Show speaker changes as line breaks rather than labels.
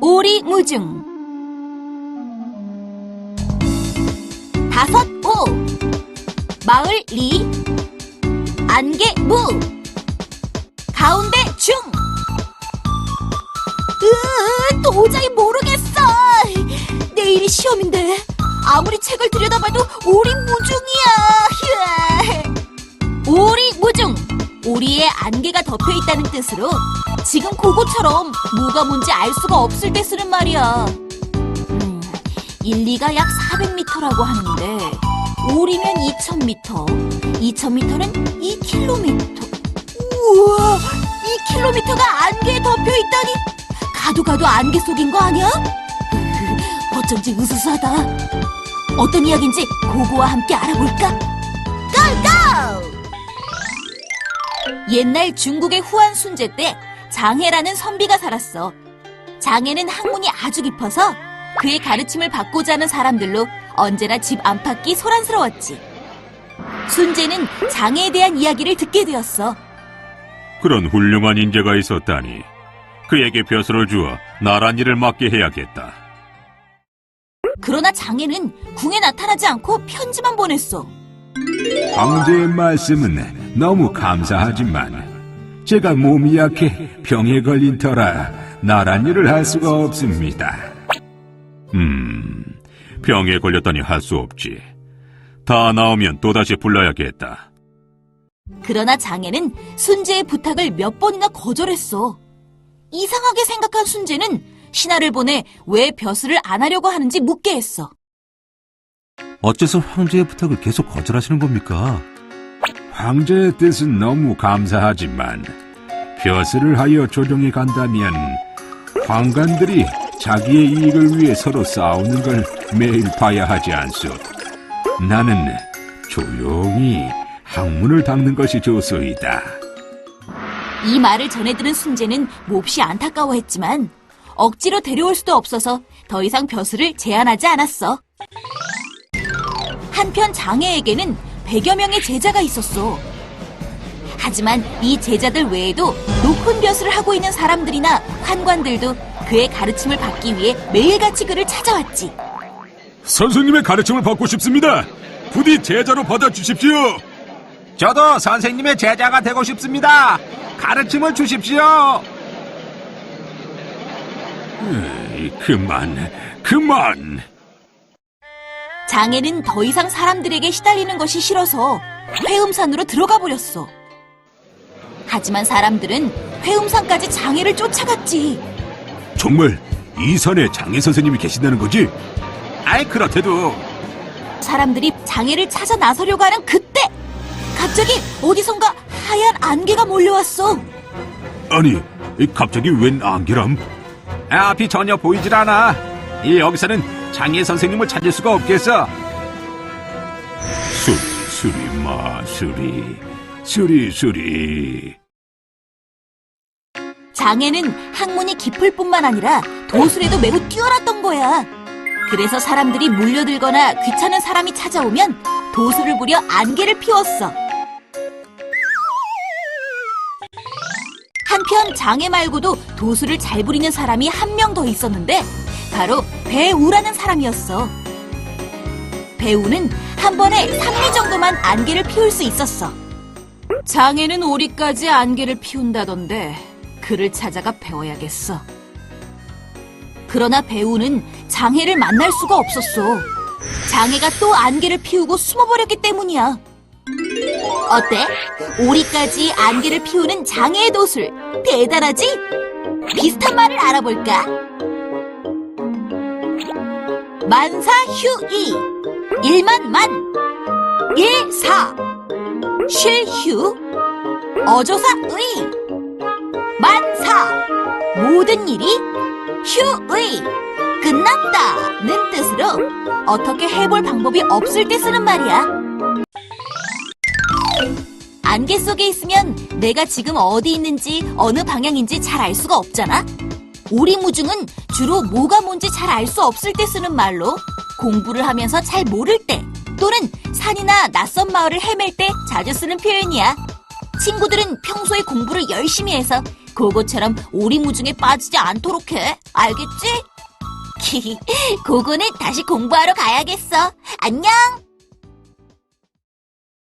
오리무중. 다섯 오. 마을 리. 안개 무. 가운데 중. 으, 도저히 모르겠어. 내일이 시험인데 아무리 책을 들여다봐도 오리무중이야. 오리무중 오리에 안개가 덮여 있다는 뜻으로 지금 그거처럼 뭐가 뭔지 알 수가 없을 때 쓰는 말이야. 음, 1, 2가 약 400m라고 하는데 오리면 2000m, 2000m는 2km. 우와, 2km가 안개에 덮여 있다니 가도 가도 안개 속인 거 아니야? 어쩐지 으스스하다. 어떤 이야기인지 고고와 함께 알아볼까? 고고! 옛날 중국의 후한 순제 때 장해라는 선비가 살았어. 장해는 학문이 아주 깊어서 그의 가르침을 받고자 하는 사람들로 언제나 집 안팎이 소란스러웠지. 순제는 장해에 대한 이야기를 듣게 되었어.
그런 훌륭한 인재가 있었다니. 그에게 벼슬을 주어 나란 일을 맡게 해야겠다.
그러나 장해는 궁에 나타나지 않고 편지만 보냈어.
황제의 말씀은 너무 감사하지만 제가 몸이 약해 병에 걸린 터라 나란 일을 할 수가 없습니다.
음, 병에 걸렸다니 할 수 없지. 다 나오면 또다시 불러야겠다.
그러나 장해는 순제의 부탁을 몇 번이나 거절했어. 이상하게 생각한 순제는 신하를 보내 왜 벼슬을 안 하려고 하는지 묻게 했어.
어째서 황제의 부탁을 계속 거절하시는 겁니까?
황제의 뜻은 너무 감사하지만 벼슬을 하여 조정해 간다면 황관들이 자기의 이익을 위해 서로 싸우는 걸 매일 봐야 하지 않소. 나는 조용히 학문을 닦는 것이 좋소이다.
이 말을 전해 들은 순제는 몹시 안타까워했지만 억지로 데려올 수도 없어서 더 이상 벼슬을 제안하지 않았어. 한편 장애에게는 100여 명의 제자가 있었어. 하지만 이 제자들 외에도 높은 벼슬을 하고 있는 사람들이나 환관들도 그의 가르침을 받기 위해 매일같이 그를 찾아왔지.
선생님의 가르침을 받고 싶습니다. 부디 제자로 받아주십시오.
저도 선생님의 제자가 되고 싶습니다. 가르침을 주십시오.
에이, 그만, 그만.
장애는 더 이상 사람들에게 시달리는 것이 싫어서 회음산으로 들어가 버렸어. 하지만 사람들은 회음산까지 장애를 쫓아갔지.
정말 이 산에 장애 선생님이 계신다는 거지?
아이 그렇대도
사람들이 장애를 찾아 나서려고 하는 그때 갑자기 어디선가 하얀 안개가 몰려왔어.
아니, 갑자기 웬 안개람?
앞이 전혀 보이질 않아. 이 여기서는 장애 선생님을 찾을 수가 없겠어.
수리, 수리, 마, 수리, 수리, 수리.
장애는 학문이 깊을 뿐만 아니라 도술에도 매우 뛰어났던 거야. 그래서 사람들이 몰려들거나 귀찮은 사람이 찾아오면 도술을 부려 안개를 피웠어. 한편 장애 말고도 도술을 잘 부리는 사람이 한 명 더 있었는데 바로 배우라는 사람이었어. 배우는 한 번에 3일 정도만 안개를 피울 수 있었어. 장애는 오리까지 안개를 피운다던데 그를 찾아가 배워야겠어. 그러나 배우는 장애를 만날 수가 없었어. 장애가 또 안개를 피우고 숨어버렸기 때문이야. 어때? 오리까지 안개를 피우는 장애의 도술 대단하지? 비슷한 말을 알아볼까? 만사휴이. 일만만. 일사. 쉴휴. 어조사의. 만사. 모든 일이 휴의. 끝났다는 뜻으로 어떻게 해볼 방법이 없을 때 쓰는 말이야. 안개 속에 있으면 내가 지금 어디 있는지 어느 방향인지 잘 알 수가 없잖아. 오리무중은 주로 뭐가 뭔지 잘 알 수 없을 때 쓰는 말로 공부를 하면서 잘 모를 때 또는 산이나 낯선 마을을 헤맬 때 자주 쓰는 표현이야. 친구들은 평소에 공부를 열심히 해서 고고처럼 오리무중에 빠지지 않도록 해. 알겠지? 고고는 다시 공부하러 가야겠어. 안녕!